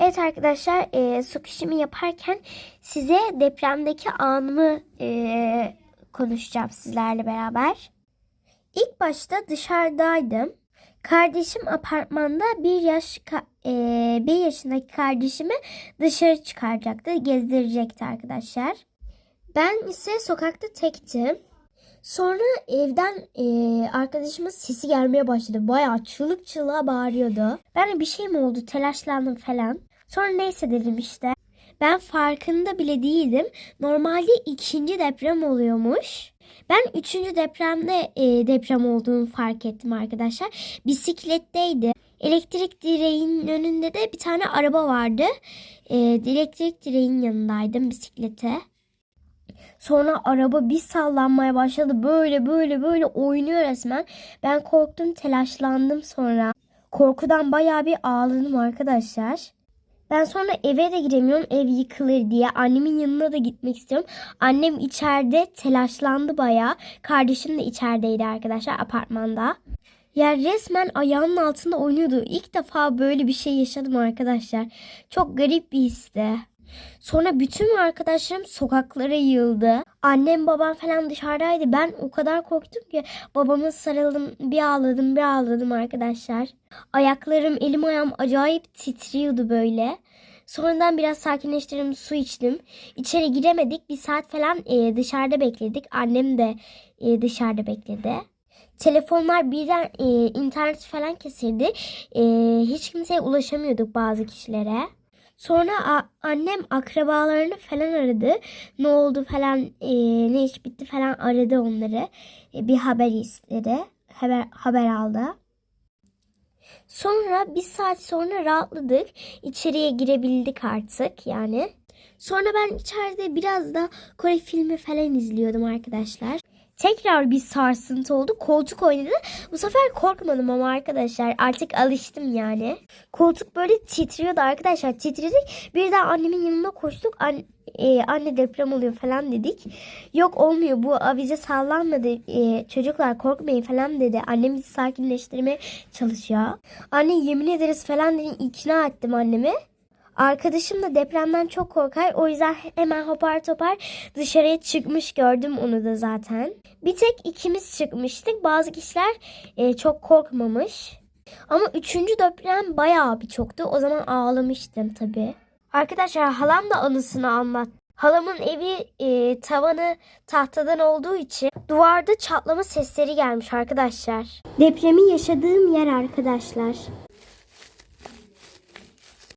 Evet arkadaşlar e, su kişimi yaparken size depremdeki anımı e, konuşacağım sizlerle beraber. İlk başta dışarıdaydım. Kardeşim apartmanda bir yaş e, bir yaşındaki kardeşimi dışarı çıkaracaktı, gezdirecekti arkadaşlar. Ben ise sokakta tektim. Sonra evden e, arkadaşımın sesi gelmeye başladı. Bayağı çığlık çığlığa bağırıyordu. Ben de bir şey mi oldu telaşlandım falan. Sonra neyse dedim işte. Ben farkında bile değildim. Normalde ikinci deprem oluyormuş. Ben üçüncü depremde e, deprem olduğunu fark ettim arkadaşlar. Bisikletteydi. Elektrik direğinin önünde de bir tane araba vardı. E, elektrik direğinin yanındaydım bisiklete. Sonra araba bir sallanmaya başladı. Böyle böyle böyle oynuyor resmen. Ben korktum, telaşlandım sonra. Korkudan bayağı bir ağladım arkadaşlar. Ben sonra eve de giremiyorum ev yıkılır diye. Annemin yanına da gitmek istiyorum. Annem içeride telaşlandı bayağı. Kardeşim de içerideydi arkadaşlar apartmanda. Ya resmen ayağımın altında oynuyordu. İlk defa böyle bir şey yaşadım arkadaşlar. Çok garip bir histi. Sonra bütün arkadaşlarım sokaklara yığıldı. Annem babam falan dışarıdaydı. Ben o kadar korktum ki babama sarıldım. Bir ağladım bir ağladım arkadaşlar. Ayaklarım elim ayağım acayip titriyordu böyle. Sonradan biraz sakinleştirdim su içtim. İçeri giremedik. Bir saat falan e, dışarıda bekledik. Annem de e, dışarıda bekledi. Telefonlar birden e, internet falan kesildi. E, hiç kimseye ulaşamıyorduk bazı kişilere. Sonra annem akrabalarını falan aradı. Ne oldu falan, e, ne iş bitti falan aradı onları. E, bir haber istedi. Haber, haber aldı. Sonra bir saat sonra rahatladık. İçeriye girebildik artık yani. Sonra ben içeride biraz da Kore filmi falan izliyordum arkadaşlar. Tekrar bir sarsıntı oldu. Koltuk oynadı. Bu sefer korkmadım ama arkadaşlar artık alıştım yani. Koltuk böyle titriyordu arkadaşlar. Titredik. Birden annemin yanına koştuk. An- e, anne deprem oluyor falan dedik. Yok olmuyor bu avize sallanmadı. E, çocuklar korkmayın falan dedi. Annem bizi sakinleştirmeye çalışıyor. Anne yemin ederiz falan dedim. ikna ettim annemi. Arkadaşım da depremden çok korkar. O yüzden hemen hopar topar dışarıya çıkmış gördüm onu da zaten. Bir tek ikimiz çıkmıştık. Bazı kişiler e, çok korkmamış. Ama üçüncü deprem bayağı bir çoktu. O zaman ağlamıştım tabii. Arkadaşlar halam da anısını anlat. Halamın evi e, tavanı tahtadan olduğu için duvarda çatlama sesleri gelmiş arkadaşlar. Depremi yaşadığım yer arkadaşlar.